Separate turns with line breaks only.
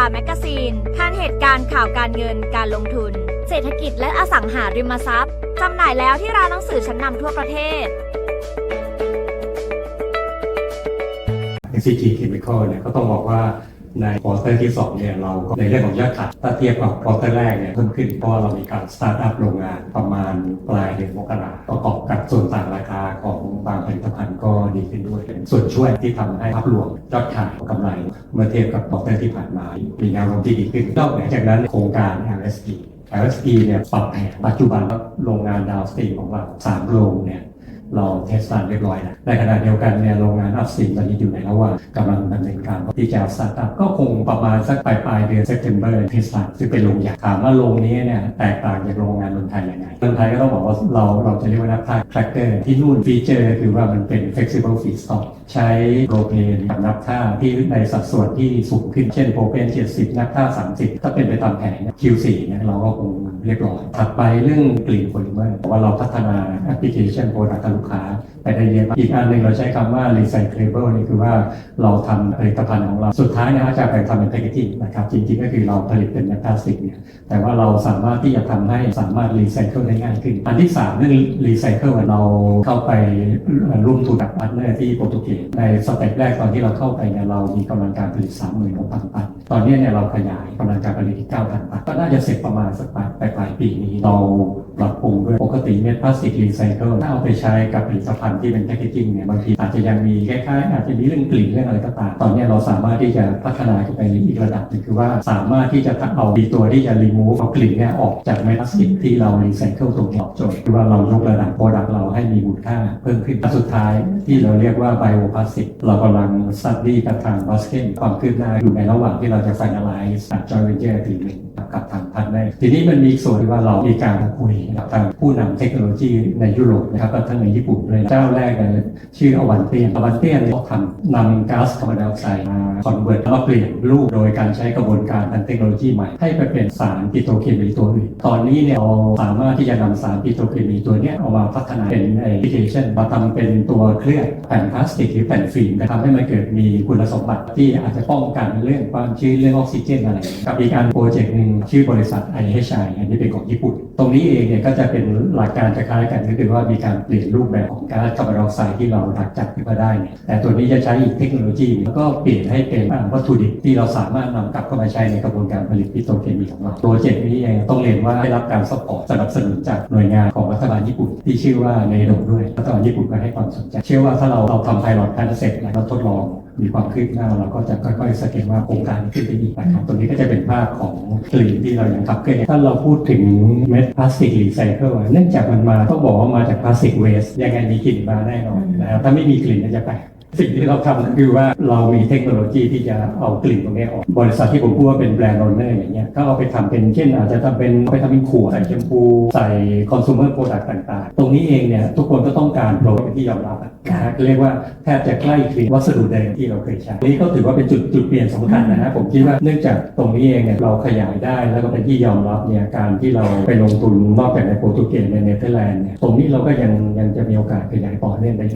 าแมกกาซีนทานเหตุการณ์ข่าวการเงินการลงทุน เศรษฐกิจและอสังหาริมทรัพย์จำหน่ายแล้วที่ร้านหนังสือชั้นนำทั่วประเทศ
NCG Chemical เนี่ยก็ต้องบอกว่า ในควอเตอร์ที่ 2 เนี่ยเราก็ในเรื่องของยอดขายถ้าเทียบกับควอเตอร์แรกเนี่ยเพิ่มขึ้นเพราะว่าเรามีการสตาร์ทอัพโรงงานประมาณปลายเดือนมกราประกอบกับส่วนต่างราคาของบางผลิตภัณฑ์ก็ดีขึ้นด้วยเป็นส่วนช่วยที่ทำให้ภาพรวมยอดขายกำไรเมื่อเทียบกับควอเตอร์ที่ผ่านมา มีแนวโน้มที่ดีขึ้นนอกเหนือจากนั้นโครงการ LSP LSP เนี่ยปรับแผนปัจจุบันโรงงานดาวสตรีมของเราสามโรงเนี่ย เราเทสตันเรียบร้อยแล้วในขณะเดียวกันเนี่ยโรงงานอัพสตรีมตอนนี้อยู่ในระหว่างกำลังดำเนินการที่จะสตาร์ทอัพก็คงประมาณสักปลายปลายเดือนเซปเทมเบอร์เทสตันซึ่งเป็นโรงใหญ่ถามว่าโรงนี้เนี่ยแตกต่างจากโรงงานเมืองไทยยังไงเมืองไทยก็ต้องบอกว่าเราเราจะเรียกว่านักพากแทรกเกอร์ที่นู่นฟีเจอร์คือว่ามันเป็น flexible feedstock ใช้โปรเพนกับนับท่าที่ในสัดส่วนที่สูงขึ้นเช่นโปรเพน70 นับท่า 30 ถ้าเป็นไปตามแผน Q4 เนี่ยเราก็คงเรียบร้อยถัดไปเรื่องกลิ่นโพลิเมอร์ว่าเราพัฒนาแอปพลิเคชันโปรดักต์ลูกค้าไปได้เยอะมากอีกอันหนึ่งเราใช้คำว่า recyclable นี่คือว่าเราทำผลิตภัณฑ์ของเราสุดท้ายนะจะไปทำเป็นแพคเกจิ้งนะครับจริงๆก็คือเราผลิตเป็นพลาสติกเนี่ยแต่ว่าเราสามารถที่จะทำให้สามารถรีไซเคิลได้ง่ายขึ้น อันที่3เรื่องรีไซเคิลเราเข้าไปร่วมทุนกับพาร์ทเนอร์ที่โปรตุเกสในสเต็ปแรกตอนที่เราเข้าไปเนี่ยเรามีกำลังการผลิต36,000ตันตอนนี้เนี่ยเราขยายกำลังการผลิตอีก9,000ตันก็น่าจะเสร็จประมาณสักปลายปลายปีนี้เรา ปรับปรุงด้วยปกติเม็ดพลาสติกรีไซเคิลถ้าเอาไปใช้กับผลิตภัณฑ์ที่เป็นแพคเกจิ้งเนี่ยบางทีอาจจะยังมีคล้ายๆอาจจะมีเรื่องกลิ่นเรื่องอะไรก็ตามตอนนี้เราสามารถที่จะพัฒนาขึ้นไปอีกระดับหนึงคือว่าสามารถที่จะเอาดีตัวที่จะรีมูฟเอากลิ่นเนี่ยออกจากเม็ดพลาสติกที่เรารีไซเคิลตรงนี้ออกโจทย์คือว่าเรายกระดับโปรดักต์เราให้มีมูลค่าเพิ่มขึ้นสุดท้ายที่เราเรียกว่าไบโอพลาสติกเรากำลังสัดดี้กับทางบอสเกนความคืบหน้าอยู่ในระหว่างที่เราจะ finalize จาก joint venture agreement กับทางพันได้ทีนี้มันมีส่วนที่ว่าเรามีการคุยกับทางผู้นำเทคโนโลยีในยุโรปนะครับก็ทั้งในญี่ปุ่นเลยเจ้าแรกเนี่ยชื่ออวันเตียนอวันเตียนเขาทำนำก๊าซคาร์บอนไดออกไซด์มาคอนเวิร์ตแล้วเปลี่ยนรูปโดยการใช้กระบวนการทางเทคโนโลยีใหม่ ให้ไปเป็นสารปิโตรเคมีตัวอื่น ตอนนี้เนี่ยเราสามารถที่จะนำสารปิโตรเคมีตัวเนี้ยเอามาพัฒนาเป็นแอปพลิเคชันมาทำเป็นตัวเคลือบแผ่นพลาสติกหรือแผ่นฟิล์มนะทำให้มันเกิดมีคุณสมบัติที่อาจจะป้องกันเรื่องความชื้นเรื่องออกซิเจนอะไรกับอีกอันโปรเจกต์หนึ่งชื่อบริษัท IHI อันนี้เป็นของญี่ปุ่น ตรงนี้เองเนี่ยก็จะเป็นหลักการจะคล้ายกันก็คือว่ามีการเปลี่ยนรูปแบบของก๊าซคาร์บอนไดออกไซด์ที่เราดักจับขึ้นมาได้เนี่ยแต่ตัวนี้จะใช้อีกเทคโนโลยีแล้วก็เปลี่ยนให้เป็นวัตถุดิบที่เราสามารถนำกลับเข้ามาใช้ในกระบวนการผลิตปิโตรเคมีของเราโปรเจกต์นี้เองต้องเรียนว่าได้รับการสปอร์ตสนับสนุนจากหน่วยงานของรัฐบาลญี่ปุ่น ที่ชื่อว่าเนโดด้วยรัฐบาลญี่ปุ่นก็ให้ความสนใจ เชื่อว่าถ้าเราเราทำไพลอตการเสร็จแล้วทดลอง มีความคืบหน้าเราก็จะค่อยๆสเก็ตว่าโครงการนี้ขึ้นไปอีกนะครับตรงนี้ก็จะเป็นภาพของกลิ่นที่เรายังขับเคลื่อนถ้าเราพูดถึงเม็ดพลาสติกรีไซเคิลอะเนื่องจากมันมาต้องบอกว่ามาจากพลาสติกเวสยังไงมีกลิ่นมาแน่นอนนะครับถ้าไม่มีกลิ่นก็จะแปลก สิ่งที่เราทำก็คือว่าเรามีเทคโนโลยีที่จะเอากลิ่นตรงนี้ออก บริษัทที่ผมพูดว่าเป็นแบรนด์โอนเนอร์อย่างเงี้ยก็เอาไปทำเป็นเช่น อาจจะทำเป็นไปทำเป็นขวดใส่แชมพู ใส่คอน sumer product ต่างๆ ตรงนี้เองเนี่ยทุกคนก็ต้องการโปรที่ยอมรับนะฮะเรียกว่าแทบจะใกล้เคียงวัสดุเดิมที่เราเคยใช้นี่ก็ถือว่าเป็นจุดจุดเปลี่ยนสำคัญนะฮะผมคิดว่าเนื่องจากตรงนี้เองเนี่ยเราขยายได้แล้วก็เป็นที่ยอมรับเนี่ยการที่เราไปลงทุนนอกจากในโปรตุเกสในเนเธอร์แลนด์เนี่ยตรงนี้เราก็ยังยังจะมีโอกาสขยายต่อเนื่องได้